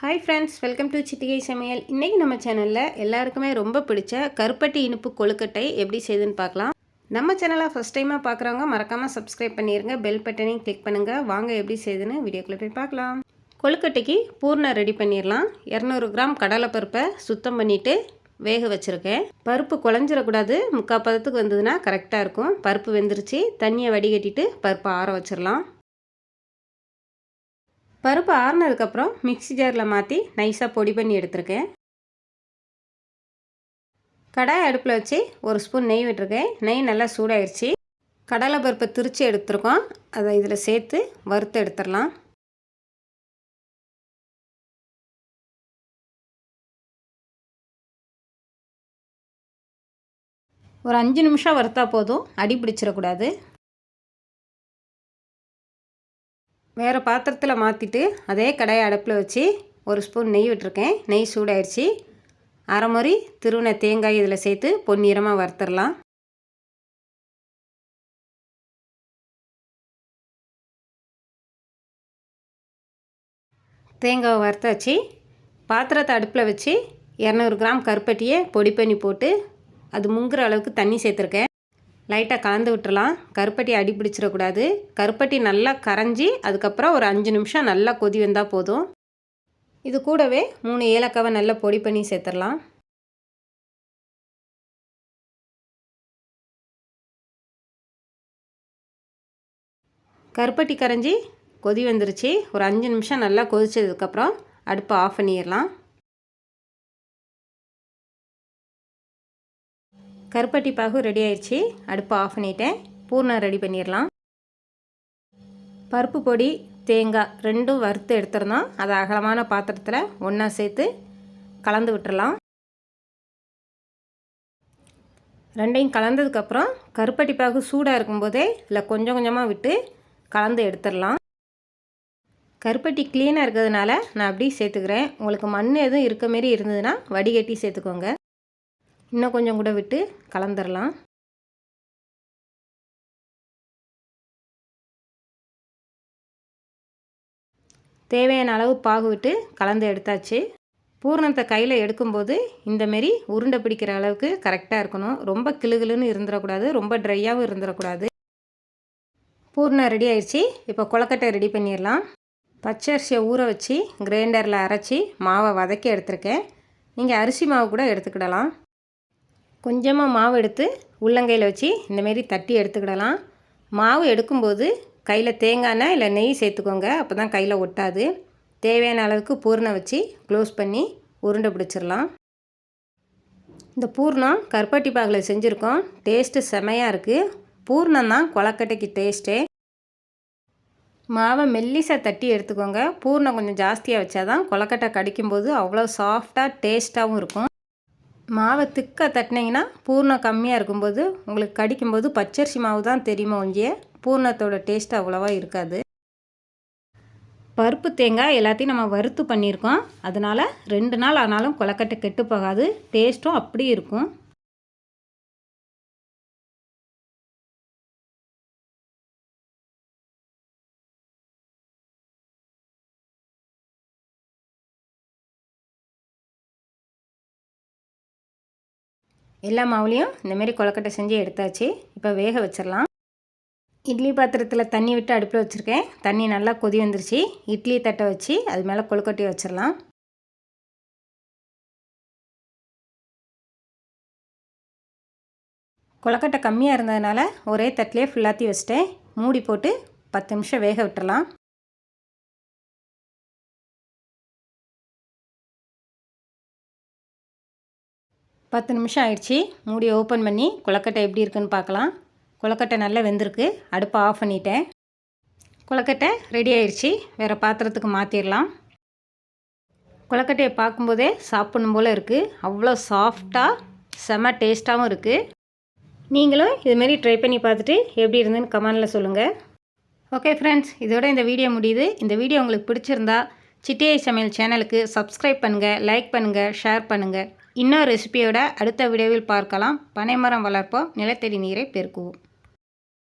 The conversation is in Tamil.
ஹாய் ஃப்ரெண்ட்ஸ் வெல்கம் டு சிட்டிகை சமையல் இன்றைக்கி நம்ம சேனலில் எல்லாருக்குமே ரொம்ப பிடிச்ச கருப்பட்டி இனிப்பு கொழுக்கட்டை எப்படி செய்யுதுன்னு பார்க்கலாம். நம்ம சேனலை ஃபஸ்ட் டைமாக பார்க்குறவங்க மறக்காமல் சப்ஸ்கிரைப் பண்ணிடுங்க பெல் பட்டனையும் கிளிக் பண்ணுங்கள் வாங்க எப்படி செய்யுதுன்னு வீடியோக்குள்ளே போய் பார்க்கலாம். கொழுக்கட்டைக்கு பூர்ணம் ரெடி பண்ணிடலாம். இரநூறு கிராம் கடலைப்பருப்பை சுத்தம் பண்ணிவிட்டு வேக வச்சுருக்கேன். பருப்பு குழஞ்சிடக்கூடாது முக்கால் பதத்துக்கு வந்ததுன்னா கரெக்டாக இருக்கும். பருப்பு வெந்துருச்சு. தண்ணியை வடிகட்டிட்டு பருப்பை ஆற வச்சிடலாம். பருப்பு ஆறுனதுக்கப்புறம் மிக்சி ஜாரில் மாற்றி நைஸாக பொடி பண்ணி எடுத்திருக்கேன். கடாய் அடுப்பில் வச்சு ஒரு ஸ்பூன் நெய் விட்டுருக்கேன். நெய் நல்லா சூடாயிடுச்சு கடலை பருப்பை திரித்து எடுத்துருக்கோம். அதை இதில் சேர்த்து வறுத்து எடுத்துடலாம். ஒரு அஞ்சு நிமிஷம் வறுத்தா போதும். அடி பிடிச்சிடக்கூடாது. வேறு பாத்திரத்தில் மாற்றிட்டு அதே கடையை அடுப்பில் வச்சு ஒரு ஸ்பூன் நெய் விட்டுருக்கேன். நெய் சூடாயிடுச்சு. அரை மாதிரி திருவண்ண தேங்காய் இதில் சேர்த்து பொன்னிறமாக வறுத்துடலாம். தேங்காவை வறுத்தாச்சு. பாத்திரத்தை அடுப்பில் வச்சு இரநூறு கிராம் கருப்பட்டியை பொடி பண்ணி போட்டு அது முங்குற அளவுக்கு தண்ணி சேர்த்துருக்கேன். லைட்டாக கலந்து விட்டுறலாம். கருப்பட்டி அடி பிடிச்சிடக்கூடாது. கருப்பட்டி நல்லா கரைஞ்சி அதுக்கப்புறம் ஒரு அஞ்சு நிமிஷம் நல்லா கொதி வந்தால் போதும். இது கூடவே மூணு ஏலக்காவை நல்லா பொடி பண்ணி சேர்த்துடலாம். கருப்பட்டி கரைஞ்சி கொதி வந்துருச்சு. ஒரு அஞ்சு நிமிஷம் நல்லா கொதிச்சதுக்கப்புறம் அடுப்பை ஆஃப் பண்ணிடலாம். கருப்பட்டி பாகு ரெடி ஆயிடுச்சு அடுப்பு ஆஃப் பண்ணிட்டேன். பூர்ணம் ரெடி பண்ணிடலாம். பருப்பு பொடி தேங்காய் ரெண்டும் வறுத்து எடுத்துருந்தோம் அதை அகலமான பாத்திரத்தில் ஒன்றா சேர்த்து கலந்து விட்டுறலாம் ரெண்டையும் கலந்ததுக்கப்புறம் கருப்பட்டி பாகு சூடாக இருக்கும்போதே இல்லை கொஞ்சம் கொஞ்சமாக விட்டு கலந்து எடுத்துடலாம். கருப்பட்டி க்ளீனாக இருக்கிறதுனால நான் அப்படியே சேர்த்துக்கிறேன். உங்களுக்கு மண் எதுவும் இருக்க மாரி இருந்ததுன்னா வடிகட்டி சேர்த்துக்கோங்க. இன்னும் கொஞ்சம் கூட விட்டு கலந்துடலாம் தேவையான அளவு பாகு விட்டு கலந்து எடுத்தாச்சு. பூர்ணத்தை கையில் எடுக்கும்போது இந்தமாரி உருண்டை பிடிக்கிற அளவுக்கு கரெக்டாக இருக்கணும். ரொம்ப கிளுகிளுன்னு இருந்துடக்கூடாது ரொம்ப ட்ரையாகவும் இருந்துடக்கூடாது பூர்ணம் ரெடி ஆயிடுச்சு இப்போ கொழக்கட்டை ரெடி பண்ணிடலாம் பச்சரிசியை ஊற வச்சு கிரைண்டரில் அரைச்சி மாவை வதக்கி எடுத்திருக்கேன். நீங்கள் அரிசி மாவு கூட எடுத்துக்கிடலாம். கொஞ்சமாக மாவு எடுத்து உள்ளங்கையில் வச்சு இந்தமாரி தட்டி எடுத்துக்கிடலாம். மாவு எடுக்கும்போது கையில் தேங்காய் எண்ணெய் இல்லை நெய் சேர்த்துக்கோங்க. அப்போ தான் கையில் ஒட்டாது. தேவையான அளவுக்கு பூர்ணம் வச்சு க்ளோஸ் பண்ணி உருண்டை பிடிச்சிடலாம். இந்த பூர்ணம் கருப்பட்டி பாகில் செஞ்சுருக்கோம். டேஸ்ட்டு செமையாக இருக்குது பூர்ணம் தான் கொலக்கட்டைக்கு டேஸ்ட்டே. மாவை மெல்லிசாக தட்டி எடுத்துக்கோங்க. பூர்ணம் கொஞ்சம் ஜாஸ்தியாக வச்சா தான் கொலக்கட்டை கடிக்கும்போது அவ்வளோ சாஃப்டாக டேஸ்ட்டாகவும் இருக்கும். மாவை திக்காக தட்டினீங்கன்னா பூர்ணம் கம்மியாக இருக்கும்போது உங்களுக்கு கடிக்கும்போது பச்சரிசி மாவு தான் தெரியுமா ஒஞ்சிய பூர்ணத்தோட டேஸ்ட் அவ்வளோவா இருக்காது. பருப்பு தேங்காய் எல்லாத்தையும் நம்ம வறுத்து பண்ணியிருக்கோம். அதனால் ரெண்டு நாள் ஆனாலும் கொலக்கட்டை கெட்டு போகாது. டேஸ்ட்டும் அப்படி இருக்கும். எல்லா மாவுலேயும் இந்தமாரி கொலக்கட்டை செஞ்சு எடுத்தாச்சு. இப்போ வேக வச்சிடலாம் இட்லி பாத்திரத்தில் தண்ணி விட்டு அடுப்பில் வச்சுருக்கேன். தண்ணி நல்லா கொதி வந்துருச்சு. இட்லி தட்டை வச்சு அது மேலே கொழுக்கட்டையை வச்சிடலாம் கொலக்கட்டை கம்மியாக இருந்ததுனால ஒரே தட்டிலே ஃபுல்லாத்தி வச்சிட்டேன். மூடி போட்டு பத்து நிமிஷம் வேக விட்டுறலாம் பத்து நிமிஷம் ஆயிடுச்சு. மூடி ஓப்பன் பண்ணி கொலக்கட்டை எப்படி இருக்குன்னு பார்க்கலாம். கொலக்கட்டை நல்லா வெந்திருக்கு. அடுப்பை ஆஃப் பண்ணிட்டேன். கொலக்கட்டை ரெடி ஆயிடுச்சு வேறு பாத்திரத்துக்கு மாற்றிடலாம் கொலக்கட்டையை பார்க்கும்போதே சாப்பிடணும் போல் இருக்குது அவ்வளோ சாஃப்டாக செம்ம டேஸ்ட்டாகவும் இருக்குது நீங்களும் இதுமாரி ட்ரை பண்ணி பார்த்துட்டு எப்படி இருந்துன்னு கமெண்டில் சொல்லுங்கள் ஓகே ஃப்ரெண்ட்ஸ் இதோட இந்த வீடியோ முடியுது. இந்த வீடியோ உங்களுக்கு பிடிச்சிருந்தா சிட்டியை சமையல் சேனலுக்கு சப்ஸ்கிரைப் பண்ணுங்கள் லைக் பண்ணுங்கள் ஷேர் பண்ணுங்கள் இன்னொரு ரெசிபியோட அடுத்த வீடியோவில் பார்க்கலாம். பனைமரம் வளர்ப்போம். நிலத்தடி நீரை பெருக்குவோம்.